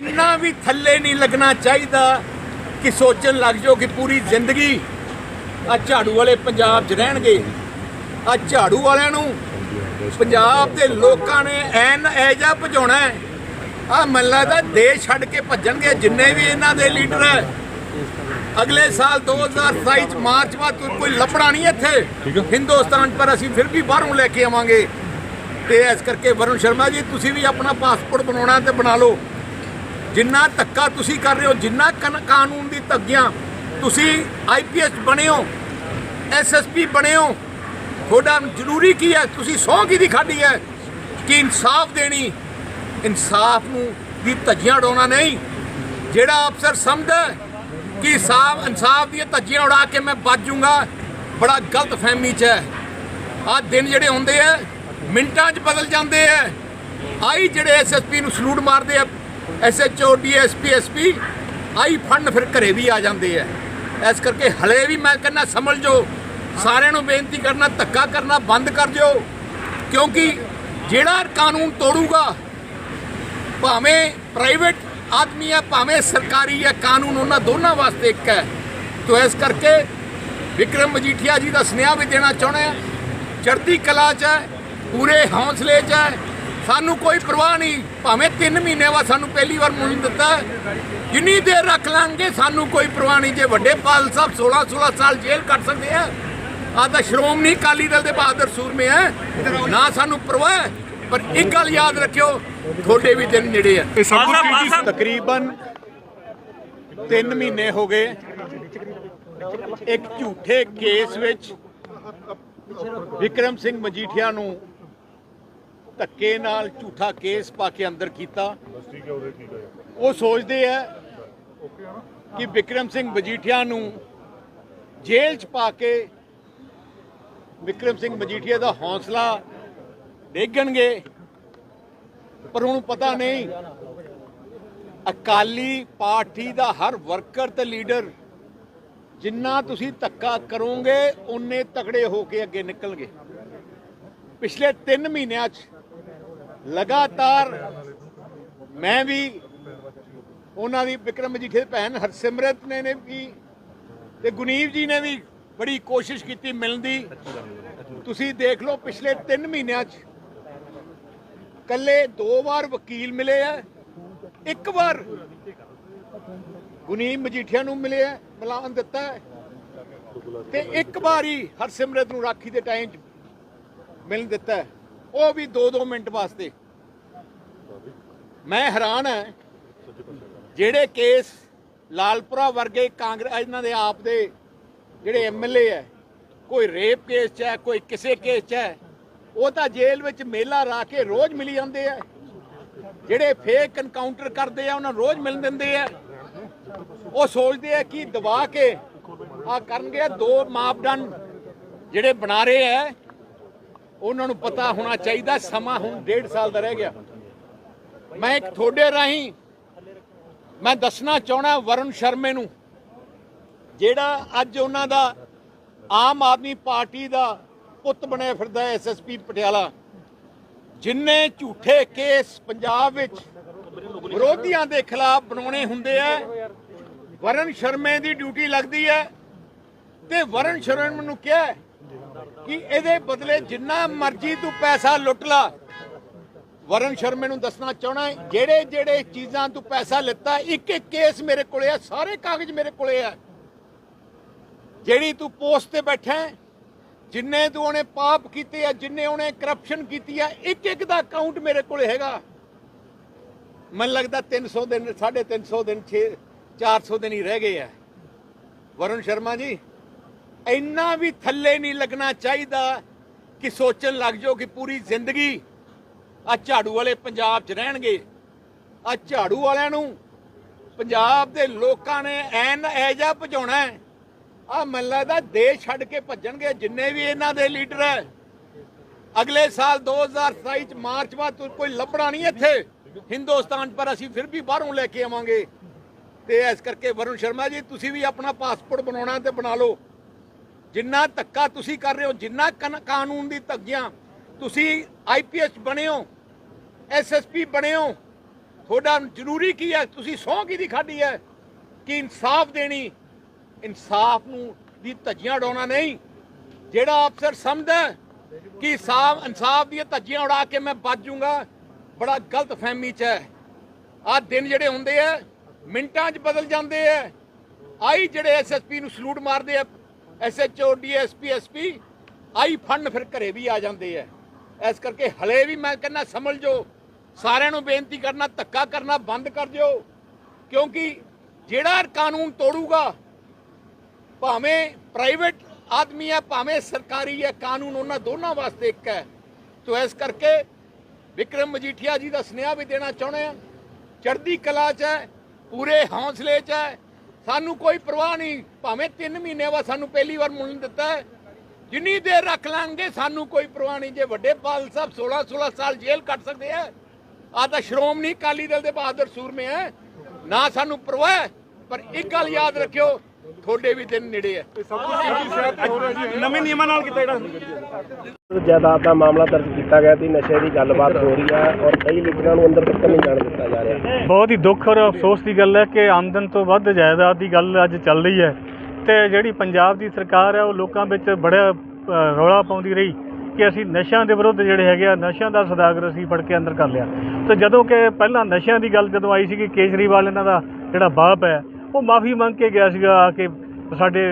ਇੰਨਾ ਵੀ ਥੱਲੇ ਨਹੀਂ ਲੱਗਣਾ ਚਾਹੀਦਾ ਕਿ ਸੋਚਣ ਲੱਗ ਜਾਓ ਕਿ ਪੂਰੀ ਜ਼ਿੰਦਗੀ ਆ ਝਾੜੂ ਵਾਲੇ ਪੰਜਾਬ 'ਚ ਰਹਿਣਗੇ। ਆ ਝਾੜੂ ਵਾਲਿਆਂ ਨੂੰ ਪੰਜਾਬ ਦੇ ਲੋਕਾਂ ਨੇ ਐਨ ਐਜਾ ਭਜਾਉਣਾ ਆ ਮੈਨੂੰ ਲੱਗਦਾ ਦੇਸ਼ ਛੱਡ ਕੇ ਭੱਜਣਗੇ ਜਿੰਨੇ ਵੀ ਇਹਨਾਂ ਦੇ ਲੀਡਰ ਹੈ। ਅਗਲੇ ਸਾਲ 2027 ਚ ਮਾਰਚ ਬਾਅਦ ਕੋਈ- ਕੋਈ ਲੱਭਣਾ ਨਹੀਂ ਇੱਥੇ। ਹਿੰਦੁਸਤਾਨ ਪਰ ਅਸੀਂ ਫਿਰ ਵੀ ਬਾਹਰੋਂ ਲੈ ਕੇ ਆਵਾਂਗੇ। ਤੇ ਇਸ ਕਰਕੇ ਵਰੁਣ ਸ਼ਰਮਾ ਜੀ ਤੁਸੀਂ ਵੀ ਆਪਣਾ ਪਾਸਪੋਰਟ ਬਣਾਉਣਾ ਤੇ ਬਣਾ ਲਓ। ਜਿੰਨਾ ਧੱਕਾ ਤੁਸੀਂ ਕਰ ਰਹੇ ਹੋ, ਜਿੰਨਾ ਕਨ- ਕਾਨੂੰਨ ਦੀ ਧੱਗੀਆਂ ਤੁਸੀਂ ਆਈਪੀਐਸ ਬਣੇ ਹੋ ਐਸਐਸਪੀ ਬਣੇ ਹੋ, ਤੁਹਾਡਾ ਜ਼ਰੂਰੀ ਕੀ ਹੈ? ਤੁਸੀਂ ਸਹੁੰ ਕਿਹਦੀ ਖਾਧੀ ਹੈ? ਕਿ ਇਨਸਾਫ ਦੇਣੀ? ਇਨਸਾਫ ਨੂੰ ਦੀ ਧੱਜੀਆਂ ਉਡਾਉਣਾ ਨਹੀਂ। ਜਿਹੜਾ ਅਫਸਰ ਸਮਝਦਾ ਕਿ ਸਾਫ਼ ਇਨਸਾਫ ਦੀਆਂ ਧੱਜੀਆਂ ਉਡਾ ਕੇ ਮੈਂ ਬਚ ਜਾਊਂਗਾ ਬੜਾ ਗਲਤ ਫਹਿਮੀ 'ਚ ਹੈ। ਆਹ ਦਿਨ ਜਿਹੜੇ ਹੁੰਦੇ ਆ, ਮਿੰਟਾਂ 'ਚ ਬਦਲ ਜਾਂਦੇ ਆ। ਆਈ ਜਿਹੜੇ ਐਸਐਸਪੀ ਨੂੰ ਸਲੂਟ ਮਾਰਦੇ ਆ ਐਸਐਚਓ ਡੀਐਸਪੀ ਐਸਪੀ ਆਈ ਫੰਡ ਫਿਰ ਘਰੇ ਵੀ ਆ ਜਾਂਦੇ ਆ। ਇਸ ਕਰਕੇ ਹਲੇ ਵੀ ਮੈਂ ਕਹਿੰਦਾ ਸਮਝ ਜੋ ਸਾਰਿਆਂ ਨੂੰ ਬੇਨਤੀ ਕਰਨਾ, ਧੱਕਾ ਕਰਨਾ, ਬੰਦ ਕਰ ਦਿਓ। ਕਿਉਂਕਿ ਜਿਹੜਾ ਕਾਨੂੰਨ ਤੋੜੂਗਾ, ਭਾਵੇਂ ਪ੍ਰਾਈਵੇਟ ਆਦਮੀ ਹੈ ਭਾਵੇਂ ਸਰਕਾਰੀ ਹੈ ਕਾਨੂੰਨ ਉਹਨਾਂ ਦੋਨਾਂ ਵਾਸਤੇ ਇੱਕ ਹੈ। ਤੋ ਇਸ ਕਰਕੇ ਵਿਕਰਮ ਮਜੀਠੀਆ ਜੀ ਦਾ ਸੁਨੇਹਾ ਵੀ ਦੇਣਾ ਚਾਹੁੰਦੇ ਆ। ਚੜ੍ਹਦੀ ਕਲਾ 'ਚ ਹੈ, ਪੂਰੇ ਹੌਸਲੇ 'ਚ ਹੈ ਸਾਨੂੰ ਕੋਈ ਪਰਵਾਹ ਨਹੀਂ। ਭਾਵੇਂ 3 ਮਹੀਨੇ ਬਾਅਦ ਸਾਨੂੰ ਪਹਿਲੀ ਵਾਰ ਮੁੱਲ ਦਿੱਤਾ। ਜਿੰਨੀ ਦੇਰ ਰੱਖ ਲਾਂਗੇ ਸਾਨੂੰ ਕੋਈ ਪਰਵਾਹ ਨਹੀਂ। ਜੇ ਵੱਡੇ ਪਾਲ ਸਾਹਿਬ 16 16 ਸਾਲ ਜੇਲ੍ਹ ਕੱਟ ਸਕਦੇ ਆ ਆ ਤਾਂ ਸ਼੍ਰੋਮਣੀ ਅਕਾਲੀ ਦਲ ਦੇ ਬਹਾਦਰ ਸੂਰਮੇ ਹੈ ਨਾ ਸਾਨੂੰ ਪਰਵਾਹ ਪਰ ਇੱਕ ਗੱਲ ਯਾਦ ਰੱਖਿਓ ਤੁਹਾਡੇ ਵੀ ਦਿਨ ਨੇੜੇ ਆ। ਤਕਰੀਬਨ 3 ਮਹੀਨੇ ਹੋ ਗਏ। ਇੱਕ ਝੂਠੇ ਕੇਸ ਵਿੱਚ ਵਿਕਰਮ ਸਿੰਘ ਮਜੀਠੀਆ ਨੂੰ ਧੱਕੇ ਨਾਲ ਝੂਠਾ ਕੇਸ ਪਾ ਕੇ ਅੰਦਰ ਕੀਤਾ। ਉਹ ਸੋਚਦੇ ਆ ਕਿ ਵਿਕਰਮ ਸਿੰਘ ਮਜੀਠੀਆ ਨੂੰ ਜੇਲ੍ਹ 'ਚ ਪਾ ਕੇ ਵਿਕਰਮ ਸਿੰਘ ਮਜੀਠੀਆ ਦਾ ਹੌਸਲਾ ਡੇਗਣਗੇ। ਪਰ ਉਹਨੂੰ ਪਤਾ ਨਹੀਂ ਅਕਾਲੀ ਪਾਰਟੀ ਦਾ ਹਰ ਵਰਕਰ ਤੇ ਲੀਡਰ ਜਿੰਨਾ ਤੁਸੀਂ ਧੱਕਾ ਕਰੋਗੇ ਉਨੇ ਤਕੜੇ ਹੋ ਕੇ ਅੱਗੇ ਨਿਕਲਣਗੇ। ਪਿਛਲੇ 3 ਮਹੀਨਿਆਂ 'ਚ ਲਗਾਤਾਰ ਮੈਂ ਵੀ ਉਹਨਾਂ ਦੀ ਵਿਕਰਮ ਮਜੀਠੀਆ ਦੀ ਭੈਣ ਹਰਸਿਮਰਤ ਨੇ ਨੇ ਵੀ ਤੇ ਗੁਨੀਵ ਜੀ ਨੇ ਵੀ ਬੜੀ ਕੋਸ਼ਿਸ਼ ਕੀਤੀ ਮਿਲਣ ਦੀ ਤੁਸੀਂ ਦੇਖ ਲਓ ਪਿਛਲੇ 3 ਮਹੀਨਿਆਂ 'ਚ ਕੱਲੇ ਦੋ ਵਾਰ ਵਕੀਲ ਮਿਲੇ ਆ, ਇੱਕ ਵਾਰ ਗੁਨੀਮ ਮਜੀਠੀਆ ਨੂੰ ਮਿਲੇ ਆ, ਮਿਲਾਨ ਦਿੱਤਾ ਹੈ। ਤੇ ਇੱਕ ਵਾਰ ਹੀ ਹਰਸਿਮਰਤ ਨੂੰ ਰਾਖੀ ਦੇ ਟਾਈਮ 'ਚ ਮਿਲਣ ਦਿੱਤਾ ਉਹ ਵੀ 2-2 ਮਿੰਟ ਵਾਸਤੇ। ਮੈਂ ਹੈਰਾਨ ਹਾਂ। ਜਿਹੜੇ ਕੇਸ ਲਾਲਪੁਰਾ ਵਰਗੇ ਕਾਂਗਰਸ ਇਹਨਾਂ ਦੇ ਆਪ ਦੇ ਜਿਹੜੇ ਐਮਐਲਏ ਹੈ ਕੋਈ ਰੇਪ ਕੇਸ 'ਚ ਹੈ ਕੋਈ ਕਿਸੇ ਕੇਸ 'ਚ ਹੈ ਉਹ ਤਾਂ ਜੇਲ੍ਹ ਵਿੱਚ ਮੇਲਾ ਰਾ ਕੇ ਰੋਜ਼ ਮਿਲੀ ਜਾਂਦੇ ਆ। ਜਿਹੜੇ ਫੇਕ ਐਨਕਾਊਂਟਰ ਕਰਦੇ ਆ ਉਹਨਾਂ ਨੂੰ ਰੋਜ਼ ਮਿਲ ਦਿੰਦੇ ਆ। ਉਹ ਸੋਚਦੇ ਆ ਕਿ ਦਬਾ ਕੇ ਆ ਕਰਨਗੇ ਦੋ ਮਾਪਦੰਡ ਜਿਹੜੇ ਬਣਾ ਰਹੇ ਆ। ਉਹਨਾਂ ਨੂੰ ਪਤਾ ਹੋਣਾ ਚਾਹੀਦਾ, ਸਮਾਂ ਹੁਣ ਡੇਢ ਸਾਲ ਦਾ ਰਹਿ ਗਿਆ। ਮੈਂ ਇੱਕ ਤੁਹਾਡੇ ਰਾਹੀਂ ਮੈਂ ਦੱਸਣਾ ਚਾਹਣਾ ਵਰੁਣ ਸ਼ਰਮੇ ਨੂੰ, ਜਿਹੜਾ ਅੱਜ ਉਹਨਾਂ ਦਾ ਆਮ ਆਦਮੀ ਪਾਰਟੀ ਦਾ ਪੁੱਤ ਬਣਿਆ ਫਿਰਦਾ ਐਸਐਸਪੀ ਪਟਿਆਲਾ, ਜਿੰਨੇ ਝੂਠੇ ਕੇਸ ਪੰਜਾਬ ਵਿੱਚ ਵਿਰੋਧੀਆਂ ਦੇ ਖਿਲਾਫ ਬਣਾਉਣੇ ਹੁੰਦੇ ਆ ਵਰਨ ਸ਼ਰਮੇ ਦੀ ਡਿਊਟੀ ਲੱਗਦੀ ਹੈ ਤੇ ਵਰਨ ਸ਼ਰਮੇ ਨੂੰ ਕਿਹਾ ਕਿ ਇਹਦੇ ਬਦਲੇ ਜਿੰਨਾ ਮਰਜ਼ੀ ਤੂੰ ਪੈਸਾ ਲੁੱਟ ਲਾ। ਵਰਨ ਸ਼ਰਮੇ ਨੂੰ ਦੱਸਣਾ ਚਾਹਣਾ ਜਿਹੜੇ ਜਿਹੜੇ ਚੀਜ਼ਾਂ ਤੂੰ ਪੈਸਾ ਲਿੱਤਾ, ਇੱਕ ਇੱਕ ਕੇਸ ਮੇਰੇ ਕੋਲੇ ਆ, ਸਾਰੇ ਕਾਗਜ਼ ਮੇਰੇ ਕੋਲੇ ਆ। ਜਿਹੜੀ ਤੂੰ ਪੋਸਟ ਤੇ ਬੈਠਾ ਜਿੰਨੇ ਤੂੰ ਉਹਨੇ ਪਾਪ ਕੀਤੇ ਆ, ਜਿੰਨੇ ਉਹਨੇ ਕਰਪਸ਼ਨ ਕੀਤੀ ਆ, ਇੱਕ ਇੱਕ ਦਾ ਅਕਾਊਂਟ ਮੇਰੇ ਕੋਲੇ ਹੈਗਾ। ਮੈਨੂੰ ਲੱਗਦਾ 300 ਦਿਨ 350 ਦਿਨ 6 400 ਦਿਨ ਹੀ ਰਹਿ ਗਏ ਆ। ਵਰੁਣ ਸ਼ਰਮਾ ਜੀ ਇੰਨਾ ਵੀ ਥੱਲੇ ਨਹੀਂ ਲੱਗਣਾ ਚਾਹੀਦਾ ਕਿ ਸੋਚਣ ਲੱਗ ਜਾਓ ਕਿ ਪੂਰੀ ਜ਼ਿੰਦਗੀ ਆ ਝਾੜੂ ਵਾਲੇ ਪੰਜਾਬ 'ਚ ਰਹਿਣਗੇ। ਆ ਝਾੜੂ ਵਾਲਿਆਂ ਨੂੰ ਪੰਜਾਬ ਦੇ ਲੋਕਾਂ ਨੇ ਐਨ ਐਜਾ ਭਜਾਉਣਾ ਹੈ। ਆ ਮੈਨੂੰ ਲੱਗਦਾ ਦੇਸ਼ ਛੱਡ ਕੇ ਭੱਜਣਗੇ ਜਿੰਨੇ ਵੀ ਇਹਨਾਂ ਦੇ ਲੀਡਰ ਹੈ। ਅਗਲੇ ਸਾਲ 2027 ਚ ਮਾਰਚ ਬਾਅਦ ਕੋਈ ਲੱਭਣਾ ਨਹੀਂ ਇੱਥੇ। ਹਿੰਦੁਸਤਾਨ ਪਰ ਅਸੀਂ ਫਿਰ ਵੀ ਬਾਹਰੋਂ ਲੈ ਕੇ ਆਵਾਂਗੇ। ਤੇ ਇਸ ਕਰਕੇ ਵਰੁਣ ਸ਼ਰਮਾ ਜੀ, ਤੁਸੀਂ ਵੀ ਆਪਣਾ ਪਾਸਪੋਰਟ ਬਣਾਉਣਾ ਤੇ ਬਣਾ ਲਓ। ਜਿੰਨਾ ਧੱਕਾ ਤੁਸੀਂ ਕਰ ਰਹੇ ਹੋ, ਜਿੰਨਾ ਕਨ- ਕਾਨੂੰਨ ਦੀ ਧੱਗੀਆਂ ਤੁਸੀਂ ਆਈਪੀਐਸ ਬਣੇ ਹੋ ਐਸਐਸਪੀ ਬਣੇ ਹੋ, ਤੁਹਾਡਾ ਜ਼ਰੂਰੀ ਕੀ ਹੈ? ਤੁਸੀਂ ਸਹੁੰ ਕਿਹਦੀ ਖਾਧੀ ਹੈ? ਕਿ ਇਨਸਾਫ ਦੇਣੀ? ਇਨਸਾਫ ਨੂੰ ਦੀ ਧੱਜੀਆਂ ਉਡਾਉਣਾ ਨਹੀਂ। ਜਿਹੜਾ ਅਫਸਰ ਸਮਝਦਾ ਕਿ ਸਾਫ਼ ਇਨਸਾਫ ਦੀਆਂ ਧੱਜੀਆਂ ਉਡਾ ਕੇ ਮੈਂ ਬਚ ਜਾਊਂਗਾ ਬੜਾ ਗਲਤ ਫਹਿਮੀ ਚ ਹੈ। ਆਹ ਦਿਨ ਜਿਹੜੇ ਹੁੰਦੇ ਆ, ਮਿੰਟਾਂ 'ਚ ਬਦਲ ਜਾਂਦੇ ਆ। ਆਈ ਜਿਹੜੇ ਐਸਐਸਪੀ ਨੂੰ ਸਲੂਟ ਮਾਰਦੇ ਆ ਐਸਐਚਓ ਡੀਐਸਪੀ ਐਸਪੀ ਆਈ ਫੰਡ ਫਿਰ ਘਰੇ ਵੀ ਆ ਜਾਂਦੇ ਆ ਇਸ ਕਰਕੇ ਹਲੇ ਵੀ ਮੈਂ ਕਹਿੰਦਾ ਸਮਝ ਜੋ। ਸਾਰਿਆਂ ਨੂੰ ਬੇਨਤੀ ਕਰਨਾ, ਧੱਕਾ ਕਰਨਾ, ਬੰਦ ਕਰ ਦਿਓ। ਕਿਉਂਕਿ ਜਿਹੜਾ ਕਾਨੂੰਨ ਤੋੜੂਗਾ, ਭਾਵੇਂ ਪ੍ਰਾਈਵੇਟ ਆਦਮੀ ਹੈ ਭਾਵੇਂ ਸਰਕਾਰੀ ਹੈ ਕਾਨੂੰਨ ਉਹਨਾਂ ਦੋਨਾਂ ਵਾਸਤੇ ਇੱਕ ਹੈ ਤੋ ਇਸ ਕਰਕੇ ਵਿਕਰਮ ਮਜੀਠੀਆ ਜੀ ਦਾ ਸੁਨੇਹਾ ਵੀ ਦੇਣਾ ਚਾਹੁੰਦੇ ਆ। ਚੜ੍ਹਦੀ ਕਲਾ 'ਚ ਹੈ ਪੂਰੇ ਹੌਸਲੇ 'ਚ ਹੈ ਸਾਨੂੰ ਕੋਈ ਪਰਵਾਹ ਨਹੀਂ, ਭਾਵੇਂ 3 ਮਹੀਨੇ ਬਾਅਦ ਸਾਨੂੰ ਪਹਿਲੀ ਵਾਰ ਮੁੱਲ ਦਿੱਤਾ ਹੈ। ਜਿੰਨੀ ਦੇਰ ਰੱਖ ਲਾਂਗੇ, ਸਾਨੂੰ ਕੋਈ ਪਰਵਾਹ ਨਹੀਂ। ਜੇ ਵੱਡੇ ਪਾਲ ਸਾਹਿਬ 16 16 ਸਾਲ ਜੇਲ੍ਹ ਕੱਟ ਸਕਦੇ ਆ ਆ ਤਾਂ ਸ਼੍ਰੋਮਣੀ ਅਕਾਲੀ ਦਲ ਦੇ ਬਹਾਦਰ ਸੂਰਮੇ ਹੈ ਨਾ ਸਾਨੂੰ ਪਰਵਾਹ ਪਰ ਇੱਕ ਗੱਲ ਯਾਦ ਰੱਖਿਓ ਤੁਹਾਡੇ ਵੀ ਦਿਨ ਨੇੜੇ ਹੈ ਨਵੇਂ ਨਿਯਮਾਂ ਨਾਲ ਕੀਤਾ ਜਿਹੜਾ। ਜਾਇਦਾਦ ਦਾ ਮਾਮਲਾ ਦਰਜ ਕੀਤਾ ਗਿਆ ਤੇ ਨਸ਼ੇ ਦੀ ਗੱਲਬਾਤ ਹੋ ਰਹੀ ਹੈ ਔਰ ਕਈ ਲੀਡਰਾਂ ਨੂੰ ਅੰਦਰ ਤੱਕ ਨਹੀਂ ਜਾਣ ਦਿੱਤਾ ਜਾ ਰਿਹਾ। ਬਹੁਤ ਹੀ ਦੁੱਖ ਔਰ ਅਫਸੋਸ ਦੀ ਗੱਲ ਹੈ ਕਿ ਆਮਦਨ ਤੋਂ ਵੱਧ ਜਾਇਦਾਦ ਦੀ ਗੱਲ ਅੱਜ ਚੱਲ ਰਹੀ ਹੈ। ਤੇ ਜਿਹੜੀ ਪੰਜਾਬ ਦੀ ਸਰਕਾਰ ਹੈ ਉਹ ਲੋਕਾਂ ਵਿੱਚ ਬੜਾ ਰੌਲਾ ਪਾਉਂਦੀ ਰਹੀ ਕਿ ਅਸੀਂ ਨਸ਼ਿਆਂ ਦੇ ਵਿਰੁੱਧ ਜਿਹੜੇ ਹੈਗੇ ਆ ਨਸ਼ਿਆਂ ਦਾ ਸਦਾਗਰ ਅਸੀਂ ਫੜ ਕੇ ਅੰਦਰ ਕਰ ਲਿਆ। ਤੇ ਜਦੋਂ ਕਿ ਪਹਿਲਾਂ ਨਸ਼ਿਆਂ ਦੀ ਗੱਲ ਜਦੋਂ ਆਈ ਸੀ ਕਿ ਕੇਜਰੀਵਾਲ ਇਹਨਾਂ ਦਾ ਜਿਹੜਾ ਬਾਪ ਹੈ ਉਹ ਮਾਫੀ ਮੰਗ ਕੇ ਗਿਆ ਸੀਗਾ ਆ ਕੇ ਸਾਡੇ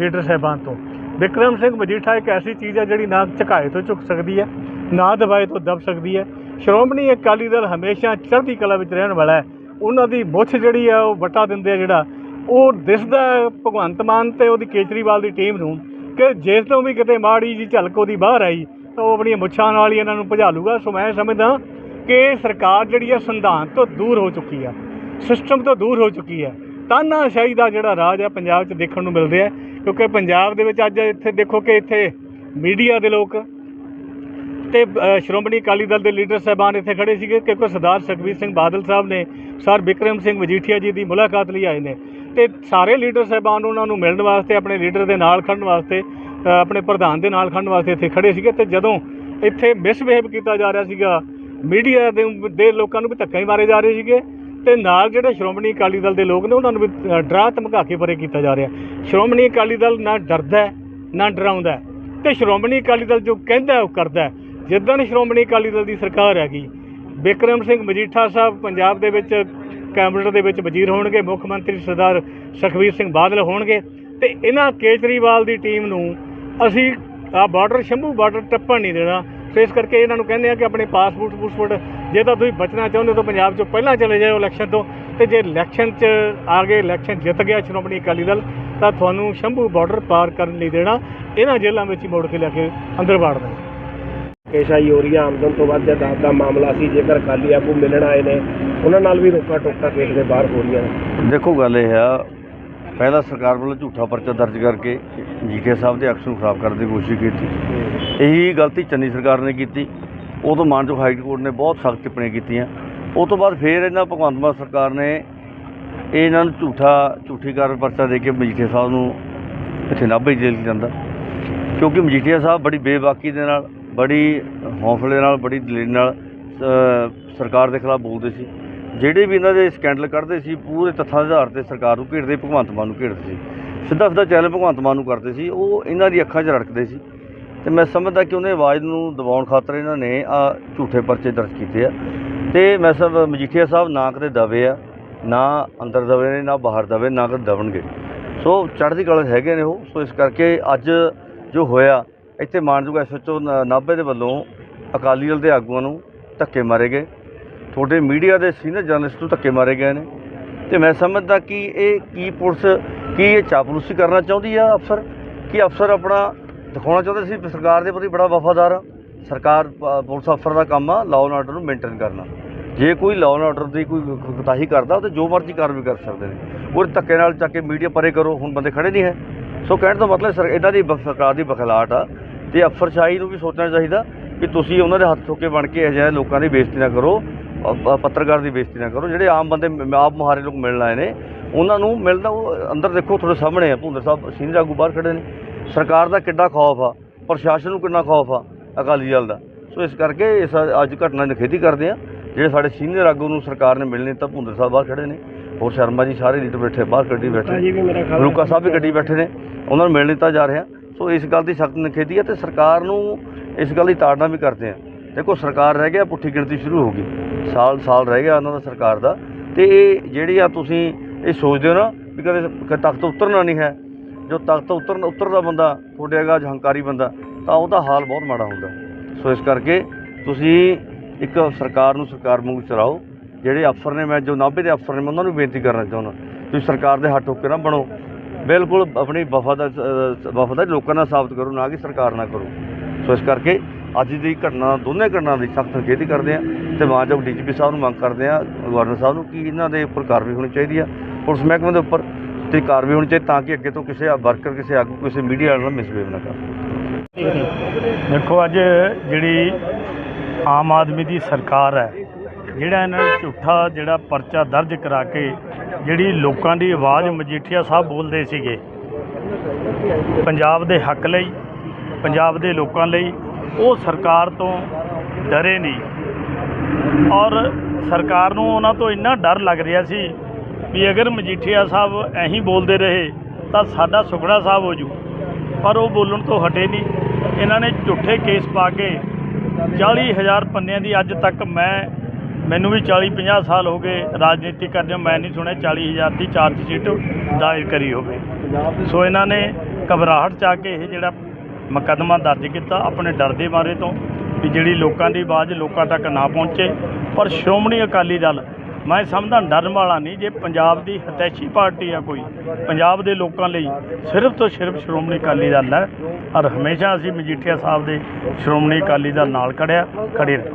ਲੀਡਰ ਸਾਹਿਬਾਨ ਤੋਂ। ਵਿਕਰਮ ਸਿੰਘ ਮਜੀਠਾ ਇੱਕ ਐਸੀ ਚੀਜ਼ ਹੈ ਜਿਹੜੀ ਨਾ ਝੁਕਾਏ ਤੋਂ ਝੁਕ ਸਕਦੀ ਹੈ, ਨਾ ਦਬਾਏ ਤੋਂ ਦਬ ਸਕਦੀ ਹੈ। ਸ਼੍ਰੋਮਣੀ ਅਕਾਲੀ ਦਲ ਹਮੇਸ਼ਾ ਚੜ੍ਹਦੀ ਕਲਾ ਵਿੱਚ ਰਹਿਣ ਵਾਲਾ ਹੈ। ਉਹਨਾਂ ਦੀ ਮੁੱਛ ਜਿਹੜੀ ਆ, ਉਹ ਵੱਟਾ ਦਿੰਦੇ ਆ ਜਿਹੜਾ, ਉਹ ਦਿਸਦਾ ਭਗਵੰਤ ਮਾਨ ਤੇ ਉਹਦੀ ਕੇਜਰੀਵਾਲ ਦੀ ਟੀਮ ਨੂੰ ਕਿ ਜਿਸ ਤੋਂ ਵੀ ਕਿਤੇ ਮਾੜੀ ਜੀ ਝਲਕ ਉਹਦੀ ਬਾਹਰ ਆਈ, ਤਾਂ ਉਹ ਆਪਣੀਆਂ ਮੁੱਛਾਂ ਨਾਲ ਹੀ ਇਹਨਾਂ ਨੂੰ ਭਜਾ ਲੂਗਾ। ਸੋ ਮੈਂ ਸਮਝਦਾ ਕਿ ਸਰਕਾਰ ਜਿਹੜੀ ਆ ਸੰਵਿਧਾਨ ਤੋਂ ਦੂਰ ਹੋ ਚੁੱਕੀ ਆ। ਸਿਸਟਮ ਤੋਂ ਦੂਰ ਹੋ ਚੁੱਕੀ ਹੈ ਤਾਨਾਸ਼ਾਹੀ ਦਾ ਜਿਹੜਾ ਰਾਜ ਹੈ, ਪੰਜਾਬ 'ਚ ਦੇਖਣ ਨੂੰ ਮਿਲਦੇ ਆ, ਕਿਉਂਕਿ ਪੰਜਾਬ ਦੇ ਵਿੱਚ ਅੱਜ ਇੱਥੇ ਦੇਖੋ ਕਿ ਇੱਥੇ ਮੀਡੀਆ ਦੇ ਲੋਕ ਤੇ ਸ਼੍ਰੋਮਣੀ ਅਕਾਲੀ ਦਲ ਦੇ ਲੀਡਰ ਸਾਹਿਬਾਨ ਇੱਥੇ ਖੜੇ ਸੀਗੇ ਕਿਉਂਕਿ ਸਰਦਾਰ ਸੁਖਬੀਰ ਸਿੰਘ ਬਾਦਲ ਸਾਹਿਬ ਨੇ, ਸਰ ਬਿਕਰਮ ਸਿੰਘ ਮਜੀਠੀਆ ਜੀ ਦੀ ਮੁਲਾਕਾਤ ਲਈ ਆਏ ਨੇ। ਤੇ ਸਾਰੇ ਲੀਡਰ ਸਾਹਿਬਾਨ ਉਹਨਾਂ ਨੂੰ ਮਿਲਣ ਵਾਸਤੇ, ਆਪਣੇ ਲੀਡਰ ਦੇ ਨਾਲ ਖੜਨ ਵਾਸਤੇ ਆਪਣੇ ਪ੍ਰਧਾਨ ਦੇ ਨਾਲ ਖੜਨ ਵਾਸਤੇ ਇੱਥੇ ਖੜੇ ਸੀਗੇ ਤੇ ਜਦੋਂ ਇੱਥੇ ਮਿਸਬਿਹੇਵ ਕੀਤਾ ਜਾ ਰਿਹਾ ਸੀਗਾ, ਮੀਡੀਆ ਦੇ ਦੇ ਲੋਕਾਂ ਨੂੰ ਵੀ ਧੱਕੇ ਹੀ ਮਾਰੇ ਜਾ ਰਹੇ ਸੀਗੇ। ਤੇ ਨਾਲ ਜਿਹੜੇ ਸ਼੍ਰੋਮਣੀ ਅਕਾਲੀ ਦਲ ਦੇ ਲੋਕ ਨੇ, ਉਹਨਾਂ ਨੂੰ ਵੀ ਡਰਾ ਧਮਕਾ ਕੇ ਪਰੇ ਕੀਤਾ ਜਾ ਰਿਹਾ। ਸ਼੍ਰੋਮਣੀ ਅਕਾਲੀ ਦਲ ਨਾ ਡਰਦਾ ਨਾ ਡਰਾਉਂਦਾ ਹੈ। ਤੇ ਸ਼੍ਰੋਮਣੀ ਅਕਾਲੀ ਦਲ ਜੋ ਕਹਿੰਦਾ ਉਹ ਕਰਦਾ ਹੈ। ਜਿੱਦਣ ਸ਼੍ਰੋਮਣੀ ਅਕਾਲੀ ਦਲ ਦੀ ਸਰਕਾਰ ਹੈਗੀ, ਬਿਕਰਮ ਸਿੰਘ ਮਜੀਠਾ ਸਾਹਿਬ ਪੰਜਾਬ ਦੇ ਵਿੱਚ ਕੈਬਨਿਟ ਦੇ ਵਿੱਚ ਵਜ਼ੀਰ ਹੋਣਗੇ, ਮੁੱਖ ਮੰਤਰੀ ਸਰਦਾਰ ਸੁਖਬੀਰ ਸਿੰਘ ਬਾਦਲ ਹੋਣਗੇ। ਤੇ ਇਹਨਾਂ ਕੇਜਰੀਵਾਲ ਦੀ ਟੀਮ ਨੂੰ ਅਸੀਂ ਆ ਬਾਰਡਰ, ਸ਼ੰਭੂ ਬਾਰਡਰ ਟੱਪਣ ਨਹੀਂ ਦੇਣਾ। ਸੋ ਇਸ ਕਰਕੇ ਇਹਨਾਂ ਨੂੰ ਕਹਿੰਦੇ ਆ ਕਿ ਆਪਣੇ ਪਾਸਪੋਰਟ ਪੂਸਪੋਰਟ ਜੇ ਤਾਂ ਤੁਸੀਂ ਬਚਣਾ ਚਾਹੁੰਦੇ ਹੋ ਤਾਂ ਪੰਜਾਬ ਚੋਂ ਪਹਿਲਾਂ ਚਲੇ ਜਾਓ ਇਲੈਕਸ਼ਨ ਤੋਂ ਤੇ ਜੇ ਇਲੈਕਸ਼ਨ 'ਚ ਆ ਗਏ ਇਲੈਕਸ਼ਨ ਜਿੱਤ ਗਿਆ ਸ਼੍ਰੋਮਣੀ ਅਕਾਲੀ ਦਲ ਤਾਂ ਤੁਹਾਨੂੰ ਸ਼ੰਭੂ ਬਾਰਡਰ ਪਾਰ ਕਰਨ ਨਹੀਂ ਦੇਣਾ ਇਹਨਾਂ ਜੇਲ੍ਹਾਂ ਵਿੱਚ ਹੀ ਮੋੜ ਕੇ ਲੈ ਕੇ ਅੰਦਰ ਵਾੜ ਦੇਣਾ। ਰਹੀ ਹੈ ਆਮਦਨ ਤੋਂ ਵੱਧ ਜਾਇਦਾਦ ਦਾ ਮਾਮਲਾ ਸੀ ਜੇਕਰ ਅਕਾਲੀ ਆਗੂ ਮਿਲਣ ਆਏ ਨੇ ਉਹਨਾਂ ਨਾਲ ਵੀ ਰੋਕਾ ਟੋਕਾ ਕੇਸ ਦੇ ਬਾਹਰ ਹੋ ਰਹੀਆਂ ਨੇ। ਦੇਖੋ ਗੱਲ ਇਹ ਆ ਪਹਿਲਾਂ ਸਰਕਾਰ ਵੱਲੋਂ ਝੂਠਾ ਪਰਚਾ ਦਰਜ ਕਰਕੇ ਜੀਕੇ ਸਾਹਿਬ ਦੇ ਅਕਸ ਨੂੰ ਖਰਾਬ ਕਰਨ ਦੀ ਕੋਸ਼ਿਸ਼ ਕੀਤੀ। ਇਹੀ ਗਲਤੀ ਚੰਨੀ ਸਰਕਾਰ ਨੇ ਕੀਤੀ। ਉਦੋਂ ਮਾਨਯੋਗ ਹਾਈ ਕੋਰਟ ਨੇ ਬਹੁਤ ਸਖਤ ਟਿੱਪਣੀਆਂ ਕੀਤੀਆਂ। ਉਸ ਤੋਂ ਬਾਅਦ ਫੇਰ ਇਹਨਾਂ ਭਗਵੰਤ ਮਾਨ ਸਰਕਾਰ ਨੇ ਇਹ ਇਹਨਾਂ ਨੂੰ ਝੂਠਾ, ਝੂਠੀ ਕਾਰਨ ਪਰਚਾ ਦੇ ਕੇ ਮਜੀਠੀਆ ਸਾਹਿਬ ਨੂੰ ਇੱਥੇ ਨਾਭੇ ਜੇਲ੍ਹ ਜਾਂਦਾ ਕਿਉਂਕਿ ਮਜੀਠੀਆ ਸਾਹਿਬ ਬੜੀ ਬੇਬਾਕੀ ਦੇ ਨਾਲ, ਬੜੀ ਹੌਸਲੇ ਨਾਲ, ਬੜੀ ਦਲੇਰੀ ਨਾਲ ਸਰਕਾਰ ਦੇ ਖਿਲਾਫ ਬੋਲਦੇ ਸੀ। ਜਿਹੜੇ ਵੀ ਇਹਨਾਂ ਦੇ ਸਕੈਂਡਲ ਕੱਢਦੇ ਸੀ, ਪੂਰੇ ਤੱਥਾਂ ਦੇ ਆਧਾਰ ਤੇ ਸਰਕਾਰ ਨੂੰ ਘੇਰਦੇ, ਭਗਵੰਤ ਮਾਨ ਨੂੰ ਘੇਰਦੇ ਸੀ। ਸਿੱਧਾ ਸਿੱਧਾ ਚੈਨਲ ਭਗਵੰਤ ਮਾਨ ਨੂੰ ਕਰਦੇ ਸੀ। ਉਹ ਇਹਨਾਂ ਦੀ ਅੱਖਾਂ 'ਚ ਰੜਕਦੇ ਸੀ। ਤੇ ਮੈਂ ਸਮਝਦਾ ਕਿ ਉਹਨੇ ਆਵਾਜ਼ ਨੂੰ ਦਬਾਉਣ ਖਾਤਰ ਇਹਨਾਂ ਨੇ ਆ ਝੂਠੇ ਪਰਚੇ ਦਰਜ ਕੀਤੇ ਆ। ਤੇ ਮੈਂ ਸਭ ਮਜੀਠੀਆ ਸਾਹਿਬ ਨਾ ਕਦੇ ਦਵੇ ਆ, ਨਾ ਅੰਦਰ ਦਵੇ ਨੇ, ਨਾ ਬਾਹਰ ਦਵੇ ਨਾ ਕਦੇ ਦਬਣਗੇ। ਸੋ ਚੜ੍ਹਦੀ ਕਲਾ ਹੈਗੇ ਨੇ ਉਹ। ਸੋ ਇਸ ਕਰਕੇ ਅੱਜ ਜੋ ਹੋਇਆ, ਇੱਥੇ ਮਾਨਯੋਗ ਐਸਐਚਓ ਨਾਭੇ ਦੇ ਵੱਲੋਂ ਅਕਾਲੀ ਦਲ ਦੇ ਆਗੂਆਂ ਨੂੰ ਧੱਕੇ ਮਾਰੇ ਗਏ। ਤੁਹਾਡੇ ਮੀਡੀਆ ਦੇ ਸੀਨੀਅਰ ਜਰਨਲਿਸਟ ਨੂੰ ਧੱਕੇ ਮਾਰੇ ਗਏ ਨੇ। ਤੇ ਮੈਂ ਸਮਝਦਾ ਕਿ ਇਹ ਕੀ ਪੁਲਿਸ, ਕੀ ਇਹ ਚਾਪਲੂਸੀ ਕਰਨਾ ਚਾਹੁੰਦੀ ਆ ਅਫਸਰ? ਕਿ ਅਫਸਰ ਆਪਣਾ ਦਿਖਾਉਣਾ ਚਾਹੁੰਦੇ ਸੀ ਸਰਕਾਰ ਦੇ ਪ੍ਰਤੀ ਬੜਾ ਵਫਾਦਾਰ ਆ? ਸਰਕਾਰ ਪੁਲਿਸ ਅਫਸਰ ਦਾ ਕੰਮ ਆ ਲਾਅ ਐਂਡ ਆਰਡਰ ਨੂੰ ਮੇਨਟੇਨ ਕਰਨਾ। ਜੇ ਕੋਈ ਲਾਅ ਐਂਡ ਆਰਡਰ ਦੀ ਕੋਈ ਕੁਤਾਹੀ ਕਰਦਾ ਉਹ ਤੇ ਜੋ ਮਰਜ਼ੀ ਕਾਰਵਾਈ ਕਰ ਸਕਦੇ ਨੇ। ਉਹ ਧੱਕੇ ਨਾਲ ਚੱਕ ਕੇ ਮੀਡੀਆ ਪਰੇ ਕਰੋ, ਹੁਣ ਬੰਦੇ ਖੜੇ ਨਹੀਂ ਹੈ। ਸੋ ਕਹਿਣ ਦਾ ਮਤਲਬ ਸਰ, ਇਹਨਾਂ ਦੀ ਬਖ- ਸਰਕਾਰ ਦੀ ਬਖਲਾਟ ਆ। ਤੇ ਅਫਸਰਸ਼ਾਹੀ ਨੂੰ ਵੀ ਸੋਚਣਾ ਚਾਹੀਦਾ ਕਿ ਤੁਸੀਂ ਉਹਨਾਂ ਦੇ ਹੱਥ ਥੋਕੇ ਬਣ ਕੇ ਅਜਿਹੇ ਲੋਕਾਂ ਦੀ ਬੇਇੱਜ਼ਤੀ ਨਾ ਕਰੋ। ਪੱਤਰਕਾਰ ਦੀ ਬੇਇੱਜ਼ਤੀ ਨਾ ਕਰੋ। ਜਿਹੜੇ ਆਮ ਬੰਦੇ ਆਪ ਮੁਹਾਰੇ ਲੋਕ ਮਿਲਣ ਆਏ ਨੇ ਉਹਨਾਂ ਨੂੰ ਮਿਲਦਾ ਉਹ ਅੰਦਰ ਦੇਖੋ ਤੁਹਾਡੇ ਸਾਹਮਣੇ ਆ ਭੁੰਦਰ ਸਾਹਿਬ ਸੀਨੀਅਰ ਆਗੂ ਬਾਹਰ ਖੜੇ ਨੇ। ਸਰਕਾਰ ਦਾ ਕਿੱਡਾ ਖੌਫ ਆ ਪ੍ਰਸ਼ਾਸਨ ਨੂੰ ਕਿੰਨਾ ਖੌਫ ਆ ਅਕਾਲੀ ਦਲ ਦਾ। ਸੋ ਇਸ ਕਰਕੇ ਇਸ ਅੱਜ ਘਟਨਾ ਦੀ ਨਿਖੇਧੀ ਕਰਦੇ ਆ। ਜਿਹੜੇ ਸਾਡੇ ਸੀਨੀਅਰ ਆਗੂ ਨੂੰ ਸਰਕਾਰ ਨੇ ਮਿਲਣੇ ਤਾਂ ਭੁੰਦਰ ਸਾਹਿਬ ਬਾਹਰ ਖੜੇ ਨੇ। ਹੋਰ ਸ਼ਰਮਾ ਜੀ ਸਾਰੇ ਲੀਡਰ ਬੈਠੇ ਬਾਹਰ ਗੱਡੀ ਬੈਠੇ ਮਲੂਕਾ ਸਾਹਿਬ ਵੀ ਗੱਡੀ ਬੈਠੇ ਨੇ ਉਹਨਾਂ ਨੂੰ ਮਿਲ ਦਿੱਤਾ ਜਾ ਰਿਹਾ ਸੋ ਇਸ ਗੱਲ ਦੀ ਸਖਤ ਨਿਖੇਧੀ ਹੈ ਤੇ ਸਰਕਾਰ ਨੂੰ ਇਸ ਗੱਲ ਦੀ ਤਾੜਨਾ ਵੀ ਕਰਦੇ ਆ। ਦੇਖੋ, ਸਰਕਾਰ ਰਹਿ ਗਿਆ, ਪੁੱਠੀ ਗਿਣਤੀ ਸ਼ੁਰੂ ਹੋ ਗਈ। ਸਾਲ ਸਾਲ ਰਹਿ ਗਿਆ ਉਹਨਾਂ ਦਾ ਸਰਕਾਰ ਦਾ। ਤੇ ਇਹ ਜਿਹੜੀ ਆ ਤੁਸੀਂ ਇਹ ਸੋਚਦੇ ਹੋ ਨਾ ਵੀ ਕਦੇ ਕ- ਤਖਤ ਉਤਰਨਾ ਨਹੀਂ ਹੈ। ਜੋ ਤਖਤ ਉਤਰਨ ਉਤਰਦਾ ਬੰਦਾ, ਤੁਹਾਡੇ ਅਗਾ ਹੰਕਾਰੀ ਬੰਦਾ, ਤਾਂ ਉਹਦਾ ਹਾਲ ਬਹੁਤ ਮਾੜਾ ਹੁੰਦਾ। ਸੋ ਇਸ ਕਰਕੇ ਤੁਸੀਂ ਇੱਕ ਸਰਕਾਰ ਨੂੰ ਸਰਕਾਰ ਵਾਂਗੂ ਚਲਾਓ। ਜਿਹੜੇ ਅਫਸਰ ਨੇ, ਮੈਂ ਜੋ ਨਾਭੇ ਦੇ ਅਫਸਰ ਨੇ, ਮੈਂ ਉਹਨਾਂ ਨੂੰ ਬੇਨਤੀ ਕਰਨਾ ਚਾਹੁੰਦਾ। ਤੁਸੀਂ ਸਰਕਾਰ ਦੇ ਹੱਥ ਕੇ ਨਾ ਬਣੋ। ਬਿਲਕੁਲ ਆਪਣੀ ਵਫਾਦਾਰ ਵਫਾਦਾਰ ਲੋਕਾਂ ਨਾਲ ਸਾਬਤ ਕਰੋ, ਨਾ ਕਿ ਸਰਕਾਰ ਨਾਲ ਕਰੋ। ਸੋ ਇਸ ਕਰਕੇ ਅੱਜ ਦੀ ਘਟਨਾ ਦੋਨੇ ਘਟਨਾ ਦੀ ਸਖਤ ਨਿਖੇਧੀ ਕਰਦੇ ਆ ਤੇ ਮਾਨਯੋਗ ਡੀਜੀਪੀ ਸਾਹਿਬ ਨੂੰ ਮੰਗ ਕਰਦੇ ਆ, ਗਵਰਨਰ ਸਾਹਿਬ ਨੂੰ ਕਿ ਇਹਨਾਂ ਦੇ ਉੱਪਰ ਕਾਰਵਾਈ ਹੋਣੀ ਚਾਹੀਦੀ ਆ, ਪੁਲਿਸ ਮਹਿਕਮੇ ਦੇ ਉੱਪਰ ਤੇ ਕਾਰਵਾਈ ਹੋਣੀ ਚਾਹੀਦੀ ਤਾਂ ਕਿ ਅੱਗੇ ਤੋਂ ਕਿਸੇ ਵਰਕਰ, ਕਿਸੇ ਆਗੂ, ਕਿਸੇ ਮੀਡੀਆ ਵਾਲੇ ਨਾਲ ਮਿਸਬਿਹੇਵ ਨਾ ਕਰਨ। ਦੇਖੋ, ਅੱਜ ਜਿਹੜੀ ਆਮ ਆਦਮੀ ਦੀ ਸਰਕਾਰ ਹੈ, ਜਿਹੜਾ ਇਹਨਾਂ ਨੇ ਝੂਠਾ ਜਿਹੜਾ ਪਰਚਾ ਦਰਜ ਕਰਾ ਕੇ ਜਿਹੜੀ ਲੋਕਾਂ ਦੀ ਆਵਾਜ਼ ਮਜੀਠੀਆ ਸਾਹਿਬ ਬੋਲਦੇ ਸੀਗੇ, ਪੰਜਾਬ ਦੇ ਹੱਕ ਲਈ, ਪੰਜਾਬ ਦੇ ਲੋਕਾਂ ਲਈ ਉਹ ਸਰਕਾਰ ਤੋਂ ਡਰੇ ਨਹੀਂ। ਔਰ ਸਰਕਾਰ ਨੂੰ ਉਹਨਾਂ ਤੋਂ ਇੰਨਾ ਡਰ ਲੱਗ ਰਿਹਾ ਸੀ ਵੀ ਅਗਰ ਮਜੀਠੀਆ ਸਾਹਿਬ ਐਂ ਬੋਲਦੇ ਰਹੇ, ਤਾਂ ਸਾਡਾ ਸੁਖੜਾ ਸਾਹਿਬ ਹੋ ਜੂ। ਪਰ ਉਹ ਬੋਲਣ ਤੋਂ ਹਟੇ ਨਹੀਂ। ਇਹਨਾਂ ਨੇ ਝੂਠੇ ਕੇਸ ਪਾ ਕੇ 40000 ਪੰਨਿਆਂ ਦੀ ਅੱਜ ਤੱਕ ਮੈਂ, ਮੈਨੂੰ ਵੀ 40 50 ਸਾਲ ਹੋ ਗਏ ਰਾਜਨੀਤੀ ਕਰਦੇ ਮੈਂ ਨਹੀਂ ਸੁਣਿਆ 40000 ਦੀ ਚਾਰਜ ਸ਼ੀਟ ਦਾਇਰ ਕਰੀ ਹੋਵੇ। ਸੋ ਇਹਨਾਂ ਨੇ ਘਬਰਾਹਟ ਚ ਆ ਕੇ ਇਹ ਜਿਹੜਾ ਮੁਕੱਦਮਾ ਦਰਜ ਕੀਤਾ ਆਪਣੇ ਡਰ ਦੇ ਮਾਰੇ ਤੋਂ ਵੀ ਜਿਹੜੀ ਲੋਕਾਂ ਦੀ ਆਵਾਜ਼ ਲੋਕਾਂ ਤੱਕ ਨਾ ਪਹੁੰਚੇ। ਪਰ ਸ਼੍ਰੋਮਣੀ ਅਕਾਲੀ ਦਲ, ਮੈਂ ਸਮਝਦਾ ਡਰਨ ਵਾਲਾ ਨਹੀਂ ਜੇ ਪੰਜਾਬ ਦੀ ਹਤੈਸ਼ੀ ਪਾਰਟੀ ਆ ਕੋਈ। ਪੰਜਾਬ ਦੇ ਲੋਕਾਂ ਲਈ ਸਿਰਫ ਤੋਂ ਸਿਰਫ ਸ਼੍ਰੋਮਣੀ ਅਕਾਲੀ ਦਲ ਹੈ। ਔਰ ਹਮੇਸ਼ਾ ਅਸੀਂ ਮਜੀਠੀਆ ਸਾਹਿਬ ਦੇ ਸ਼੍ਰੋਮਣੀ ਅਕਾਲੀ ਦਲ ਨਾਲ ਖੜਿਆ ਖੜੇ ਰਹੇ